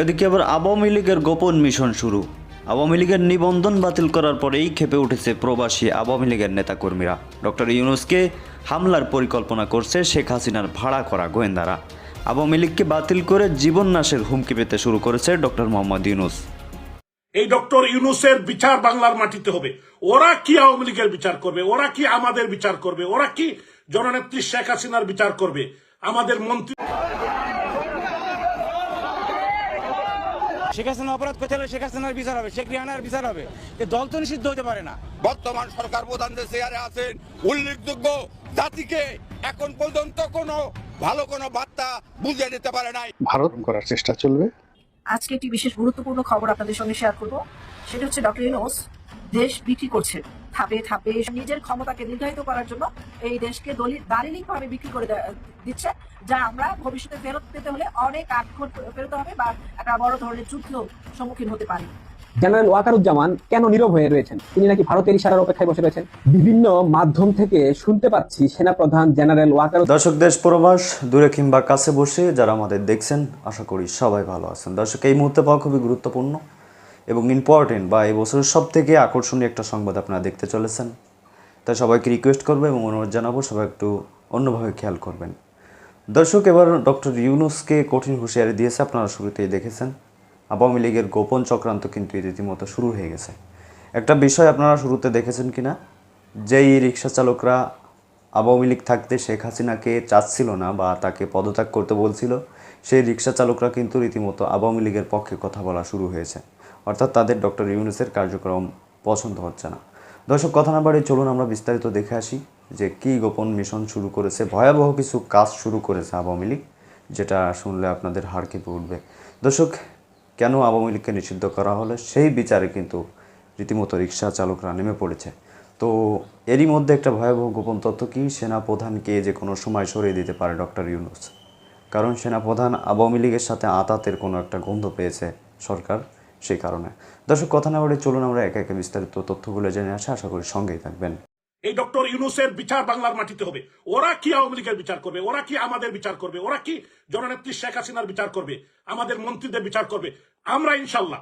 এদিকে আবার আওয়ামী লীগের গোপন মিশন শুরু। আওয়ামী লীগের নিবন্ধন বাতিল করার পরেই খেপে উঠেছে প্রবাসী আওয়ামী লীগের নেতাকর্মীরা। ডক্টর ইউনুসকে হামলার পরিকল্পনা করছে শেখ হাসিনার ভাড়া করা গোয়েন্দারা। আওয়ামী লীগকে বাতিল করে জীবন নাশের হুমকি পেতে শুরু করেছে ডক্টর মোহাম্মদ ইউনুস। এই ডক্টর ইউনুসের বিচার বাংলার মাটিতে হবে। ওরা কি আওয়ামী লীগের বিচার করবে? ওরা কি আমাদের বিচার করবে? ওরা কি জননেত্রী শেখ হাসিনার বিচার করবে? আমাদের মন্ত্রী শেখ হাসিনা অপরাধ করতে হলে শেখ হাসিনার বিচার হবে শেখ রিহানার বিচার হবে। এ দল তো নিষিদ্ধ হতে পারে না। বর্তমান সরকার প্রধান যে চেয়ারে আছেন উল্লেখযোগ্য জাতিকে এখন পর্যন্ত কোনো ভালো কোনো বার্তা বুঝিয়ে দিতে পারে নাই। ভারত করার চেষ্টা চলবে। আজকে একটি বিশেষ গুরুত্বপূর্ণ খবর আপনাদের সঙ্গে শেয়ার করব। সেটা হচ্ছে ডক্টর ইউনুস দেশ বিক্রি করছে। থাপে থাপে নিজের ক্ষমতাকে নির্ধারিত করার জন্য এই দেশকে দলিল দারিলিক ভাবে বিক্রি করে দিচ্ছে যা আমরা ভবিষ্যতে ফেরত পেতে হলে অনেক আগ ফেরত হবে বা একটা বড় ধরনের যুদ্ধ সম্মুখীন হতে পারি। জেনারেল ওয়াকারুজ্জামান কেন নীরব হয়ে রয়েছেন? তিনি নাকি ভারতের ইশারার অপেক্ষায় বসে রয়েছেন? বিভিন্ন মাধ্যম থেকে শুনতে পাচ্ছি সেনাপ্রধান জেনারেল ওয়াকার দর্শক দেশ প্রবাস দূরে কিংবা কাছে বসে যারা আমাদের দেখছেন আশা করি সবাই ভালো আছেন। দর্শক এই মুহূর্তে পাওয়া খুবই গুরুত্বপূর্ণ। এবং ইম্পর্টেন্ট বা এই বছরের সব থেকে আকর্ষণীয় একটা সংবাদ আপনারা দেখতে চলেছেন। তাই সবাইকে রিকোয়েস্ট করব এবং অনুরোধ জানাব, সবাই একটু অন্যভাবে খেয়াল করবেন। দর্শক, এবার ডক্টর ইউনুসকে কঠিন হুঁশিয়ারি দিয়েছে, আপনারা শুরুতেই দেখেছেন। আওয়ামী লীগের গোপন চক্রান্ত কিন্তু রীতিমতো শুরু হয়ে গেছে। একটা বিষয় আপনারা শুরুতে দেখেছেন কি না যেই রিক্সা চালকরা আওয়ামী লীগ থাকতে শেখ হাসিনাকে চাচ্ছিল না বা তাকে পদত্যাগ করতে বলছিল, সেই রিক্সা চালকরা কিন্তু রীতিমতো আওয়ামী লীগের পক্ষে কথা বলা শুরু হয়েছে। অর্থাৎ তাদের ডক্টর ইউনুসের কার্যক্রম পছন্দ হচ্ছে না। দর্শক, কথা না বাড়ি চলুন, আমরা বিস্তারিত দেখে আসি যে কী গোপন মিশন শুরু করেছে, ভয়াবহ কিছু কাজ শুরু করেছে আওয়ামী লীগ, যেটা শুনলে আপনাদের হাড় কেঁপে উঠবে। দর্শক, কেন আওয়ামী লীগকে নিষিদ্ধ করা হলো? সেই বিচারে কিন্তু রীতিমতো রিক্সা চালকরা নেমে পড়েছে। তো এরই মধ্যে একটা ভয়াবহ গোপন তথ্য কি? সেনা প্রধানকে যে কোনো সময় সরিয়ে দিতে পারে ডক্টর ইউনুস। কারণ সেনাপ্রধান আওয়ামী লীগের সাথে আতাতের কোনো একটা গন্ধ পেয়েছে সরকার। সেই কারণে। দর্শক, কথা না বলে চলুন আমরা একে একে বিস্তারিত তথ্যগুলো জেনে আসি, আশা করি সঙ্গেই থাকবেন। এই ডক্টর ইউনুসের বিচার বাংলার মাটিতে হবে। ওরা কি আওয়ামী লীগের বিচার করবে? ওরা কি আমাদের বিচার করবে? ওরা কি জননেত্রী শেখ হাসিনার বিচার করবে? আমাদের মন্ত্রীদের বিচার করবে? আমরা ইনশাল্লাহ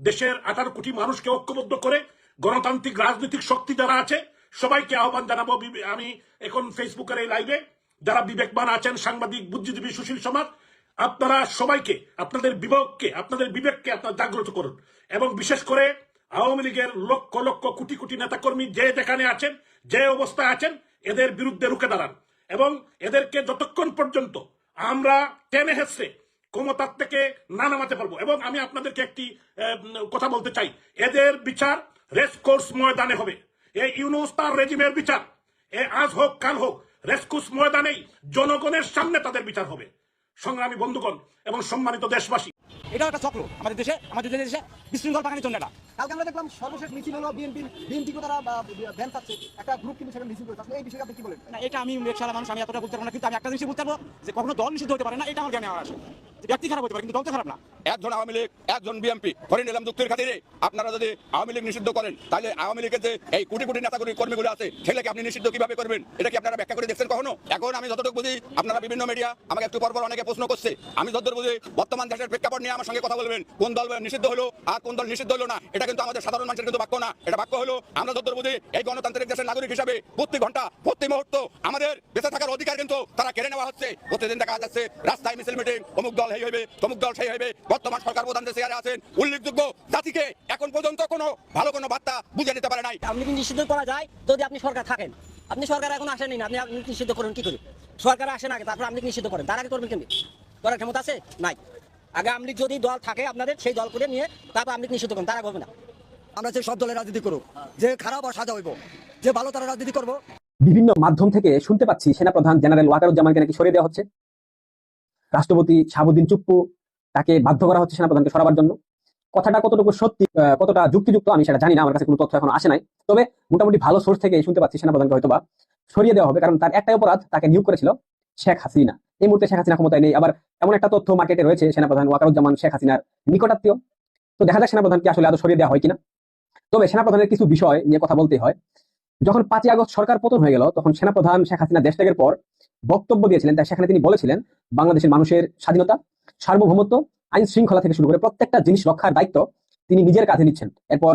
দেশের আঠারো কোটি মানুষকে ঐক্যবদ্ধ করে গণতান্ত্রিক রাজনৈতিক শক্তি যারা আছে, সবাইকে আহ্বান জানাব। আমি এখন ফেসবুকের এই লাইভে যারা বিবেকবান আছেন, সাংবাদিক, বুদ্ধিজীবী সুশীল সমাজ আপনারা সবাইকে, আপনাদের বিবেককে আপনাদের বিবেককে আপনারা জাগ্রত করুন। এবং বিশেষ করে আওয়ামী লীগের লক্ষ লক্ষ কোটি কোটি নেতাকর্মী যে যেখানে আছেন, যে অবস্থায় আছেন, এদের বিরুদ্ধে রুখে দাঁড়ান। এবং এদেরকে যতক্ষণ পর্যন্ত আমরা টেনে হেসে ক্ষমতার থেকে না নামাতে পারব, এবং আমি আপনাদেরকে একটি কথা বলতে চাই। এদের বিচার রেসকোর্স ময়দানে হবে। এই ইউনুস তার রেজিমের বিচার। এ আজ হোক, কাল হোক রেসকোর্স ময়দানেই জনগণের সামনে তাদের বিচার হবে। সংগ্রামী বন্ধুগণ এবং সম্মানিত দেশবাসী এটাও একটা চক্র। আমাদের দেশে আমাদের দেশে বিশৃঙ্খল পাকানোর জন্য এটা। কালকে আমরা দেখলাম সর্বশেষ মিছিল হলো বিএনপি বিএনপি তারা ভ্যান চাচ্ছে। একটা গ্রুপ কিন্তু সেখানে মিছিল করছে। এই বিষয়ে আপনি কি বলেন? না এটা আমি রিক্সাওয়ালা মানুষ আমি এতটা বলতে পারব না কিন্তু আমি একটা জিনিস বলতে পারব যে কখনো দল নিষিদ্ধ হতে পারে না এটা আমার জ্ঞানে আমার আসে ব্যক্তি খারাপ হতে পারে কিন্তু দল তো খারাপ না। একজন আওয়ামী লীগ একজন বিএমপি ধরে নিলাম যুক্তির খাতিরে আপনারা যদি আওয়ামী লীগ নিষিদ্ধ করেন তাহলে আওয়ামী লীগের যে এই কোটি কোটি নেতা কর্মীগুলো আছে সেগুলোকে আপনি নিষিদ্ধ কীভাবে করবেন? এটা কি আপনারা ব্যাখ্যা করে দেখছেন কখনো? এখন আমি যতটুকু বুঝি আপনারা বিভিন্ন মিডিয়া আমাকে একটু পরপর অনেকে প্রশ্ন করছে। আমি যতদূর বুঝি বর্তমান দেশের প্রেক্ষাপট নিয়ে আমার সঙ্গে কথা বলবেন। কোন দল নিষিদ্ধ হলো? আর কোন দল নিষিদ্ধ হলো না? এটা কিন্তু আমাদের সাধারণ মানুষের কিন্তু বাক্য না। এটা বাক্য হলো, আমরা যতদূর বুঝি, এই গণতান্ত্রিক দেশের নাগরিক হিসাবে প্রতি ঘণ্টা, প্রতি মুহূর্ত আমাদের বেঁচে থাকার অধিকার কিন্তু তারা কেড়ে নেওয়া হচ্ছে। প্রতিদিন দেখা যাচ্ছে, রাস্তায় মিছিল মিটিং, অমুক দল এই হইবে, তমুক দল সেই হইবে। বর্তমান সরকার প্রধান যে চেয়ারে আছেন, উল্লেখযোগ্য জাতিকে এখন পর্যন্ত কোনো ভালো কোনো বার্তা বুঝে নিতে পারে নাই। আপনি কি নিষিদ্ধ করা যায়? যদি আপনি সরকার থাকেন। আপনি সরকার এখন আসেনি না, আপনি আপনি নিষিদ্ধ করুন কি করে? সরকার আসেন আগে, তারপর আপনি নিষিদ্ধ করেন? তার আগে করবেন কেমনি? করার ক্ষমতা আছে? নাই। আগে আপনি যদি দল থাকে আপনাদের সেই দল করে নিয়ে তারপর আপনি নিষিদ্ধ করেন তার হবে না। আমরা যে সব দলের রাজনীতি করুক যে খারাপ আর সাজা হইব যে ভালো তারা রাজনীতি করব। বিভিন্ন মাধ্যম থেকে শুনতে পাচ্ছি সেনাপ্রধান জেনারেল ওয়াকারুজ্জামানকে নাকি সরিয়ে দেওয়া হচ্ছে। রাষ্ট্রপতি শাহাবুদ্দিন চুপ্পু তাকে বাধ্য করা হচ্ছে সেনাপ্রধানকে সরাবার জন্য। কথাটা কতটুকু সত্যি কতটা যুক্তিযুক্ত আমি সেটা জানি না আমার কাছে কোনো তথ্য এখন আসে নাই। তবে মোটামুটি ভালো সোর্স থেকে শুনতে পাচ্ছি সেনাপ্রধানকে হয়তো বা সরিয়ে দেওয়া হবে কারণ তার একটাই অপরাধ তাকে নিয়োগ করেছিল শেখ হাসিনা। এই মুহূর্তে শেখ হাসিনা ক্ষমতায় নেই। আবার এমন একটা তথ্য মার্কেটে রয়েছে সেনাপ্রধান ওয়াকারুজ্জামান শেখ হাসিনার নিকটাত্মীয়। তো দেখা যাক সেনাপ্রধানকে আসলে আদৌ সরিয়ে দেওয়া হয় কিনা। তবে সেনাপ্রধানের কিছু বিষয় নিয়ে কথা বলতে হয়। যখন পাঁচই আগস্ট সরকার পতন হয়ে গেল, তখন সেনাপ্রধান শেখ হাসিনা দেশ ত্যাগের পর বক্তব্য দিয়েছিলেন। তাই সেখানে তিনি বলেছিলেন, বাংলাদেশের মানুষের স্বাধীনতা, সার্বভৌমত্ব, আইন শৃঙ্খলা থেকে শুরু করে প্রত্যেকটা জিনিস রক্ষার দায়িত্ব তিনি নিজের কাঁধে নিচ্ছেন। এরপর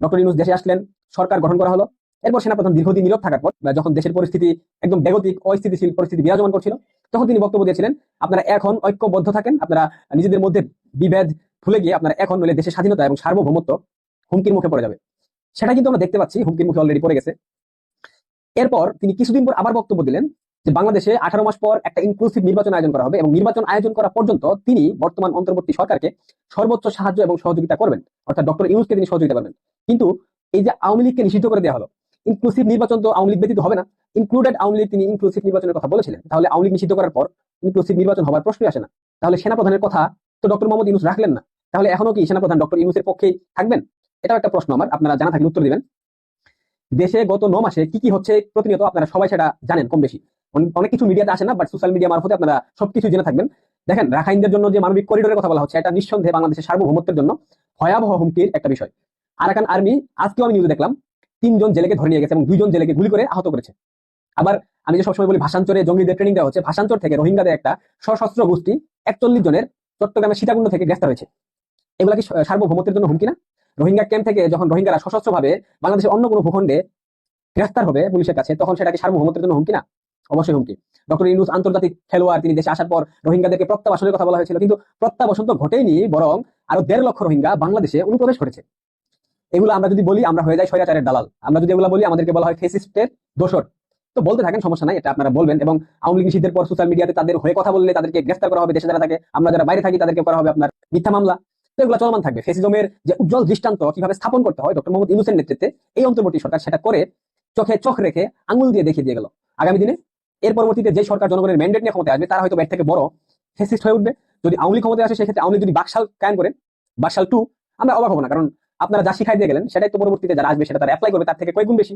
ডক্টর ইউনুস দেশে আসলেন, সরকার গঠন করা হলো। এরপর সেনাপ্রধান দীর্ঘদিন নীরব থাকার পর যখন দেশের পরিস্থিতি একদম বেগতিক, অস্থিতিশীল পরিস্থিতি বিরাজমান করছিল, তখন তিনি বক্তব্য দিয়েছিলেন, আপনারা এখন ঐক্যবদ্ধ থাকেন, আপনারা নিজেদের মধ্যে বিভেদ ভুলে গিয়ে আপনারা এখন নইলে দেশের স্বাধীনতা এবং সার্বভৌমত্ব হুমকির মুখে পড়ে যাবে। সেটা কিন্তু আমরা দেখতে পাচ্ছি, হুমকির মুখে অলরেডি পড়ে গেছে। এরপর তিনি কিছুদিন পর আবার বক্তব্য দিলেন যে বাংলাদেশে আঠারো মাস পর একটা ইনক্লুসিভ নির্বাচন আয়োজন করা হবে এবং নির্বাচন আয়োজন করা পর্যন্ত তিনি বর্তমান অন্তর্বর্তী সরকারকে সর্বোচ্চ সাহায্য এবং সহযোগিতা করবেন। অর্থাৎ ডক্টর ইউনুসকে তিনি সহযোগিতা করবেন। কিন্তু এই যে আওয়ামী লীগকে নিষিদ্ধ করে দেওয়া হলো ইনক্লুসিভ নির্বাচন তো আওয়ামী লীগ ব্যতীত হবে না। ইনক্লুডেড আওয়ামী লীগ তিনি ইনক্লুসিভ নির্বাচনের কথা বলেছিলেন। তাহলে আওয়ামী লীগ নিষিদ্ধ করার পর ইনক্লুসিভ নির্বাচন হওয়ার প্রশ্নই আসে না। তাহলে সেনাপ্রধানের কথা তো ডক্টর মোহাম্মদ ইউনুস রাখলেন না। তাহলে এখনও কি সেনাপ্রধান ডক্টর ইউনুসের পক্ষেই থাকবেন? এটাও একটা প্রশ্ন আমার, আপনারা জানা থাকলে উত্তর দিবেন। দেশে গত ন মাসে কি কি হচ্ছে প্রতিনিয়ত আপনারা সবাই সেটা জানেন কম বেশি। অনেক কিছু মিডিয়াতে আসে না বাট সোশ্যাল মিডিয়া মারফতে আপনারা সবকিছু জেনে থাকবেন। দেখেন, রাখাইনদের জন্য যে মানবিক করিডোরের কথা বলা হচ্ছে, এটা নিঃসন্দেহে বাংলাদেশের সার্বভৌমত্বের জন্য ভয়াবহ হুমকির একটা বিষয়। আরাকান আর্মি আজকেও আমি নিউজে দেখলাম তিনজন জেলেকে ধরে নিয়ে গেছে এবং দুইজন জেলেকে গুলি করে আহত করেছে। আবার আমি যে সবসময় বলি ভাষান্তরে জঙ্গিদের ট্রেনিং দেওয়া হচ্ছে। ভাষান্তর থেকে রোহিঙ্গাদের একটা সশস্ত্র গোষ্ঠী একচল্লিশ জনের চট্টগ্রামের সীতাকুণ্ড থেকে গ্রেফতার হয়েছে। এগুলা কি সার্বভৌমত্বের জন্য হুমকি না? রোহিঙ্গা ক্যাম্প থেকে যখন রোহিঙ্গারা সশস্ত্রভাবে বাংলাদেশের অন্য কোনো ভূখণ্ডে গ্রেফতার হবে পুলিশের কাছে, তখন সেটা কি সার্বভৌমত্বের জন্য হুমকি না? অবশ্যই হুমকি। ডক্টর ইউনুস আন্তর্জাতিক খেলোয়াড়, তিনি দেশে আসার পর রোহিঙ্গাদেরকে প্রত্যাবাসনের কথা বলা হয়েছিল। কিন্তু প্রত্যাবাসন তো ঘটেনি বরং আরও দেড় লক্ষ রোহিঙ্গা বাংলাদেশে অনুপ্রবেশ করেছে। এগুলো আমরা যদি বলি, আমরা হয়ে যাই স্বৈরাচারের দালাল। আমরা যদি এগুলো বলি, আমাদেরকে বলা হয় ফেসিস্টের দোষর। তো বলতে থাকেন, সমস্যা নাই, এটা আপনারা বলবেন। এবং আওয়ামী লীগ নিষিদ্ধের পর সোশ্যাল মিডিয়াতে তাদের হয়ে কথা বললে তাদেরকে গ্রেফতার করা হবে, দেশে যারা থাকে, আমরা যারা বাইরে থাকি, তাদেরকে করা হবে আপনার মিথ্যা মামলা। তো এগুলো চলমান থাকবে। ফেসিজমের যে উজ্জ্বল দৃষ্টান্ত, কীভাবে স্থাপন করতে হয়, ডক্টর মোহাম্মদ ইউনুসের নেতৃত্বে, এই অন্তর্বর্তী সরকার সেটা করে চোখে চোখ রেখে আঙুল দিয়ে দেখিয়ে দিয়ে গেল। আগামী দিনে এর পরবর্তীতে যে সরকার জনগণের ম্যান্ডেট নিয়ে ক্ষমতায় আসবে, তারা হয়তো ব্যাট থেকে বড় ফেসিস্ট হয়ে উঠবে। যদি আওয়ামী ক্ষমতায় আসে, সেক্ষেত্রে আওয়ামী যদি বাকশাল কায়েম করে, বাকশাল টু আমরা অবাক হব না। কারণ আপনারা যা শিখাই দিয়ে গেলেন, সেটাই তো পরবর্তীতে যারা আসবে, সেটা তারা করবে, তার থেকে কয়েক গুণ বেশি।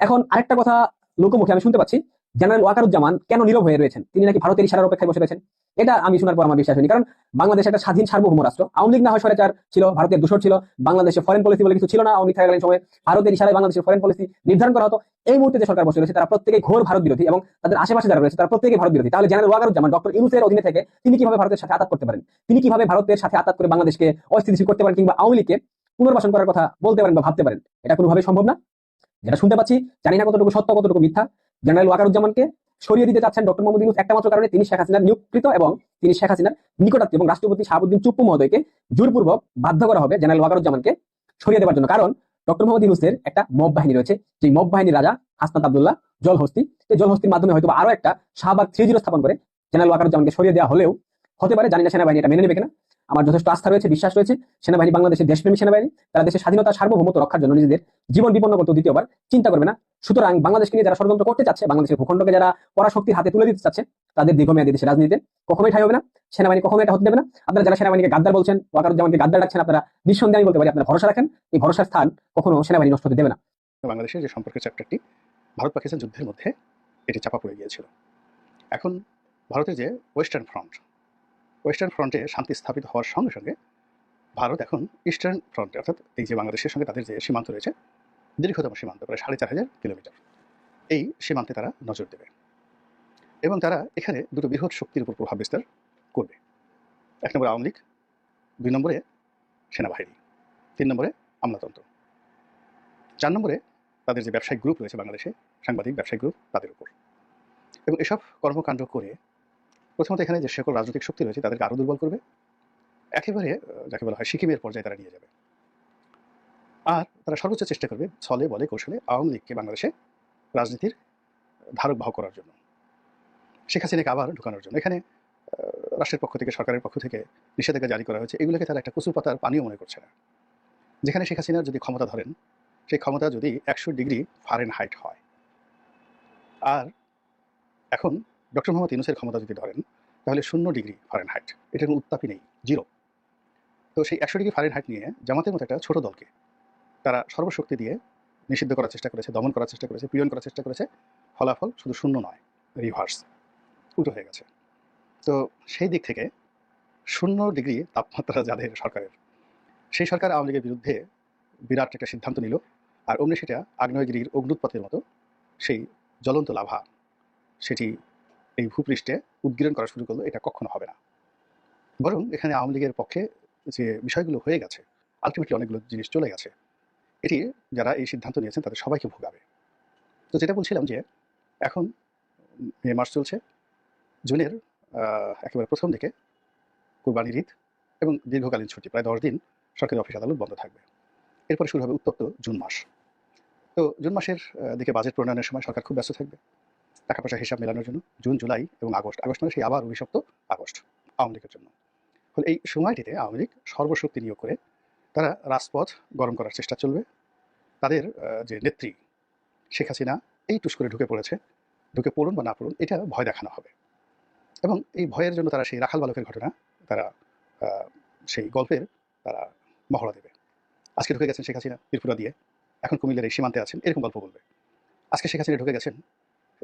এখন আরেকটা কথা লোকমুখে আমি শুনতে পাচ্ছি, জেনারেল ওয়াকারুজ্জামান কেন নীরব হয়ে রয়েছেন? তিনি নাকি ভারতের ইশারার অপেক্ষায় বসে রয়েছেন? এটা আমি শোনার পর আমার বিশ্বাস হয়নি, কারণ বাংলাদেশ একটা স্বাধীন সার্বভৌম রাষ্ট্র। আওয়ামী লীগ না হয় স্বৈরাচার ছিল, ভারতের দূষর ছিল, বাংলাদেশে ফরেন পলিসি বলে কিছু ছিল না লীগ থাকাকালীন সময়। ভারতের ইশারায় বাংলাদেশের ফরেন পলিসি নির্ধারণ করা হতো। এই মুহূর্তে যে সরকার বসে রয়েছে, তারা প্রত্যেকেই ঘোর ভারত বিরোধী এবং তাদের আশেপাশে যারা রয়েছে, তারা প্রত্যেকেই ভারত বিরোধী। তাহলে জেনারেল ওয়াকারুজ্জামান ডক্টর ইউনুসের অধীনে থেকে তিনি কীভাবে ভারতের সাথে আতাত করতে পারেন? তিনি কীভাবে ভারতের সাথে আতাত করে বাংলাদেশকে অস্থিতিশীল করতে পারেন কিংবা আওয়ামী লীগকে পুনর্বাসন করার কথা বলতে পারেন বা ভাবতে পারেন, এটা কোনোভাবে সম্ভব না। যেটা শুনতে পাচ্ছি জানি না কতটুকু সত্য, কতটুকু মিথ্যা। জেনারেল ওয়াকারুজ্জামানকে সরিয়ে দিতে চাচ্ছেন ডক্টর মোহাম্মদ ইউনুস একটা মাত্র কারণে, তিনি শেখ হাসিনার নিয়োগকৃত এবং তিনি শেখ হাসিনার নিকটাত্মীয় এবং রাষ্ট্রপতি শাহাবুদ্দিন চুপ্পু মহোদয়কে জোরপূর্বক বাধ্য করা হবে জেনারেল ওয়াকারুজ্জামানকে সরিয়ে দেওয়ার জন্য। কারণ ডক্টর মোহাম্মদ ইউনুসের একটা মব বাহিনী রয়েছে যে মব বাহিনীর রাজা হাসনাত আবদুল্লাহ জলহস্তি। এই জলহস্তির মাধ্যমে হয়তো আরও একটা শাহবাগ থ্রি জিরো স্থাপন করে জেনারেল ওয়াকারুজ্জামানকে সরিয়ে দেওয়া হলেও হতে পারে জানি না সেনাবাহিনী এটা মেনে নেবে কিনা। আমার যথেষ্ট আস্থা রয়েছে, বিশ্বাস রয়েছে, সেনাবাহিনী, বাংলাদেশের দেশপ্রেমী সেনাবাহিনী, তারা দেশের স্বাধীনতা সার্বভৌমত্ব রক্ষার জন্য নিজেদের জীবন বিপন্ন করতে দ্বিতীয়বার চিন্তা করবে না। সুতরাং বাংলাদেশকে নিয়ে যারা ষড়যন্ত্র করতে চাচ্ছে, বাংলাদেশের ভূখণ্ডকে যারা পরাশক্তির হাতে তুলে দিতে চাচ্ছে, তাদের দীর্ঘমেয়াদী দেশের রাজনীতিতে কখনোই ঠাই হবে না। সেনাবাহিনী কখনোই এটা হতে দেবে না। আপনারা যারা সেনাবাহিনীকে গাদ্দার বলছেন, ওয়াকারুজ্জামানকে গাদ্দার ডাকছেন, আপনারা নিঃসন্দেহে আমি বলতে পারি, আপনারা ভরসা রাখেন, এই ভরসার স্থান কখনো সেনাবাহিনী নষ্ট হতে দেবে না। বাংলাদেশের যে সম্পর্কের চ্যাপ্টারটি ভারত পাকিস্তান যুদ্ধের মধ্যে এটি চাপা পড়ে গিয়েছিল। এখন ভারতের যে ওয়েস্টার্ন ফ্রন্ট ওয়েস্টার্ন ফ্রন্টে শান্তি স্থাপিত হওয়ার সঙ্গে সঙ্গে ভারত এখন ইস্টার্ন ফ্রন্টে, অর্থাৎ এই যে বাংলাদেশের সঙ্গে তাদের যে সীমান্ত রয়েছে, দীর্ঘতম সীমান্ত, প্রায় সাড়ে চার হাজার কিলোমিটার। এই সীমান্তে তারা নজর দেবে এবং তারা এখানে দুটো বৃহৎ শক্তির উপর প্রভাব বিস্তার করবে। এক নম্বরে আওয়ামী লীগ, দুই নম্বরে সেনাবাহিনী, তিন নম্বরে আমলাতন্ত্র। চার নম্বরে তাদের যে ব্যবসায়িক গ্রুপ রয়েছে বাংলাদেশে, সাংবাদিক ব্যবসায়িক গ্রুপ তাদের উপর। এবং এসব কর্মকাণ্ড করে প্রথমত এখানে যে সকল রাজনৈতিক শক্তি রয়েছে, তাদেরকে আরও দুর্বল করবে। একেবারে যাকে বলা হয় সিকিমের পর্যায়ে তারা নিয়ে যাবে। আর তারা সর্বোচ্চ চেষ্টা করবে ছলে, বলে, কৌশলে আওয়ামী লীগকে বাংলাদেশে রাজনীতির ধারক বাহক করার জন্য। শেখ হাসিনাকে আবার ঢুকানোর জন্য। এখানে রাষ্ট্রের পক্ষ থেকে, সরকারের পক্ষ থেকে নিষেধাজ্ঞা জারি করা হয়েছে। এগুলোকে তারা একটা কচুর পাতার পানিও মনে করছে না। যেখানে শেখ হাসিনার যদি ক্ষমতা ধরেন, সেই ক্ষমতা যদি একশো ডিগ্রি ফারেন হাইট হয়। আর এখন ডক্টর মোহাম্মদ ইউনুসের ক্ষমতা যদি ধরেন, তাহলে শূন্য ডিগ্রি ফারেন হাইট এটার কোনো উত্তাপই নেই জিরো তো সেই একশো ডিগ্রি ফারেন হাইট নিয়ে জামাতের মতো একটা ছোট দলকে তারা সর্বশক্তি দিয়ে নিষিদ্ধ করার চেষ্টা করেছে, দমন করার চেষ্টা করেছে, পীড়ন করার চেষ্টা করেছে, ফলাফল শুধু শূন্য নয় রিভার্স উল্টো হয়ে গেছে। তো সেই দিক থেকে শূন্য ডিগ্রি তাপমাত্রা যাদের সরকারের, সেই সরকার আওয়ামী লীগের বিরুদ্ধে বিরাট একটা সিদ্ধান্ত নিল, আর অমনি সেটা আগ্নেয়গিরির অগ্নুৎপথের মতো সেই জ্বলন্ত লাভা, সেটি এই ভূপৃষ্ঠে উদ্গীরণ করা শুরু করল, এটা কখনো হবে না। বরং এখানে আওয়ামী লীগের পক্ষে যে বিষয়গুলো হয়ে গেছে আলটিমেটলি অনেকগুলো জিনিস চলে গেছে। এটি যারা এই সিদ্ধান্ত নিয়েছেন, তাদের সবাইকে ভোগাবে। তো যেটা বলছিলাম যে, এখন মে মাস চলছে, জুনের একেবারে প্রথম দিকে কুরবানির ঈদ এবং দীর্ঘকালীন ছুটি, প্রায় দশ দিন সরকারি অফিস আদালত বন্ধ থাকবে। এরপরে শুরু হবে উত্তপ্ত জুন মাস। তো জুন মাসের দিকে বাজেট প্রণয়নের সময় সরকার খুব ব্যস্ত থাকবে। টাকা পয়সা হিসাব মেলানোর জন্য জুন, জুলাই এবং আগস্ট। আগস্ট মানে সেই আবার অভিশপ্ত আগস্ট আওয়ামী লীগের জন্য। ফলে এই সময়টিতে আওয়ামী লীগ সর্বশক্তি নিয়োগ করে তারা রাজপথ গরম করার চেষ্টা চলবে। তাদের যে নেত্রী শেখ হাসিনা, এই টুস করে ঢুকে পড়েছে। ঢুকে পড়ুন বা না পড়ুন, এটা ভয় দেখানো হবে। এবং এই ভয়ের জন্য তারা সেই রাখাল বালকের ঘটনা তারা সেই গল্পের তারা মহড়া দেবে। আজকে ঢুকে গেছেন শেখ হাসিনা ত্রিপুরা দিয়ে। এখন কুমিল্লার এই সীমান্তে আছেন, এরকম গল্প বলবে। আজকে শেখ হাসিনা ঢুকে গেছেন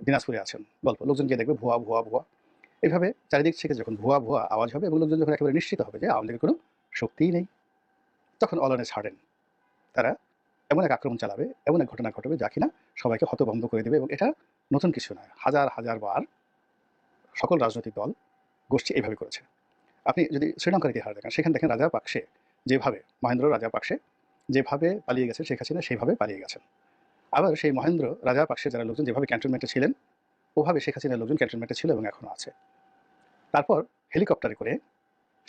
দিনাজপুরে আছেন। গল্প, লোকজন গিয়ে দেখবে ভুয়া ভুয়া ভুয়া। এইভাবে চারিদিক থেকে যখন ভুয়া ভুয়া আওয়াজ হবে এবং লোকজন যখন একেবারে নিশ্চিত হবে যে আওয়ামী কোনো শক্তিই নেই, তখন অলনে ছাড়েন। তারা এমন এক আক্রমণ চালাবে, এমন এক ঘটনা ঘটবে যা কিনা সবাইকে হতভম্ব করে দেবে এবং এটা নতুন কিছু নয়, হাজার হাজার বার সকল রাজনৈতিক দল গোষ্ঠী এইভাবে করেছে। আপনি যদি শ্রীলঙ্কার ইতিহাস দেখেন, সেখানে দেখেন রাজা পাকসে যেভাবে, মহেন্দ্র রাজা পাকসে যেভাবে পালিয়ে গেছে শেখ হাসিনা সেইভাবে পালিয়ে গেছেন। আবার সেই মহেন্দ্র রাজা পাকসে যারা লোকজন যেভাবে ক্যান্টনমেন্টে ছিলেন, ওভাবে শেখ হাসিনার লোকজন ক্যান্টনমেন্টে ছিল এবং এখনও আছে। তারপর হেলিকপ্টারে করে,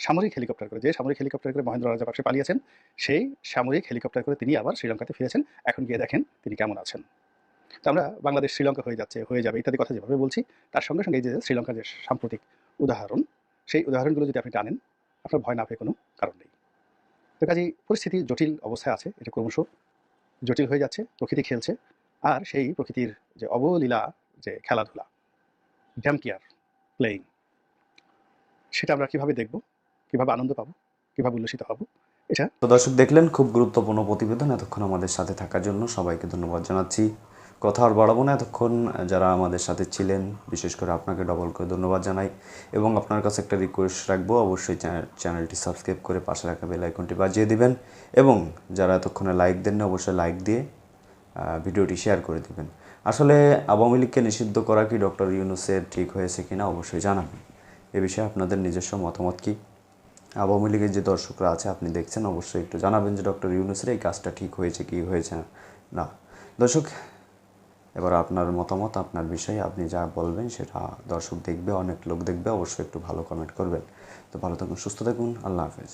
সামরিক হেলিকপ্টার করে, যে সামরিক হেলিকপ্টার করে মহেন্দ্র রাজা পাকসে পালিয়েছেন, সেই সামরিক হেলিকপ্টার করে তিনি আবার শ্রীলঙ্কাতে ফিরেছেন। এখন গিয়ে দেখেন তিনি কেমন আছেন। তো আমরা বাংলাদেশ শ্রীলঙ্কা হয়ে যাচ্ছে, হয়ে যাবে ইত্যাদি কথা যেভাবে বলছি, তার সঙ্গে সঙ্গে এই যে শ্রীলঙ্কার যে সাম্প্রতিক উদাহরণ, সেই উদাহরণগুলো যদি আপনি টানেন, আপনার ভয় না পেয়ে কোনো কারণ নেই। তো কাজেই পরিস্থিতি জটিল অবস্থায় আছে, এটা ক্রমশ জটিল হয়ে যাচ্ছে, প্রকৃতি খেলছে, আর সেই প্রকৃতির যে অবলীলা, যে খেলাধুলা ড্যাম কেয়ার প্লেয়িং সেটা আমরা কীভাবে দেখব, কীভাবে আনন্দ পাবো, কীভাবে উল্লসিত হব, এটা তো দর্শক দেখলেন, খুব গুরুত্বপূর্ণ প্রতিবেদন এতক্ষণ আমাদের সাথে থাকার জন্য সবাইকে ধন্যবাদ জানাচ্ছি। কথা আর বাড়াবো না। এতক্ষণ যারা আমাদের সাথে ছিলেন, বিশেষ করে আপনাকে ডবল করে ধন্যবাদ জানাই। এবং আপনার কাছে একটা রিকোয়েস্ট রাখব, অবশ্যই চ্যানেলটি সাবস্ক্রাইব করে পাশে রাখা বেল আইকনটি বাজিয়ে দিবেন। এবং যারা এতক্ষণে লাইক দেননি, অবশ্যই লাইক দিয়ে ভিডিওটি শেয়ার করে দিবেন। আসলে আওয়ামী লীগকে নিষিদ্ধ করা কি ডক্টর ইউনুসের ঠিক হয়েছে কিনা, অবশ্যই জানাবেন। এ বিষয়ে আপনাদের নিজস্ব মতামত কি? আওয়ামী লীগের যে দর্শকরা আছে, আপনি দেখছেন, অবশ্যই একটু জানাবেন যে ডক্টর ইউনুসের এই কাজটা ঠিক হয়েছে কি হয়েছে না। দর্শক এবার আপনার মতামত, আপনার বিষয়ে আপনি যা বলবেন সেটা দর্শক দেখবে, অনেক লোক দেখবে, অবশ্যই একটু ভালো কমেন্ট করবেন। তো ভালো থাকুন, সুস্থ থাকুন, আল্লাহ হাফেজ।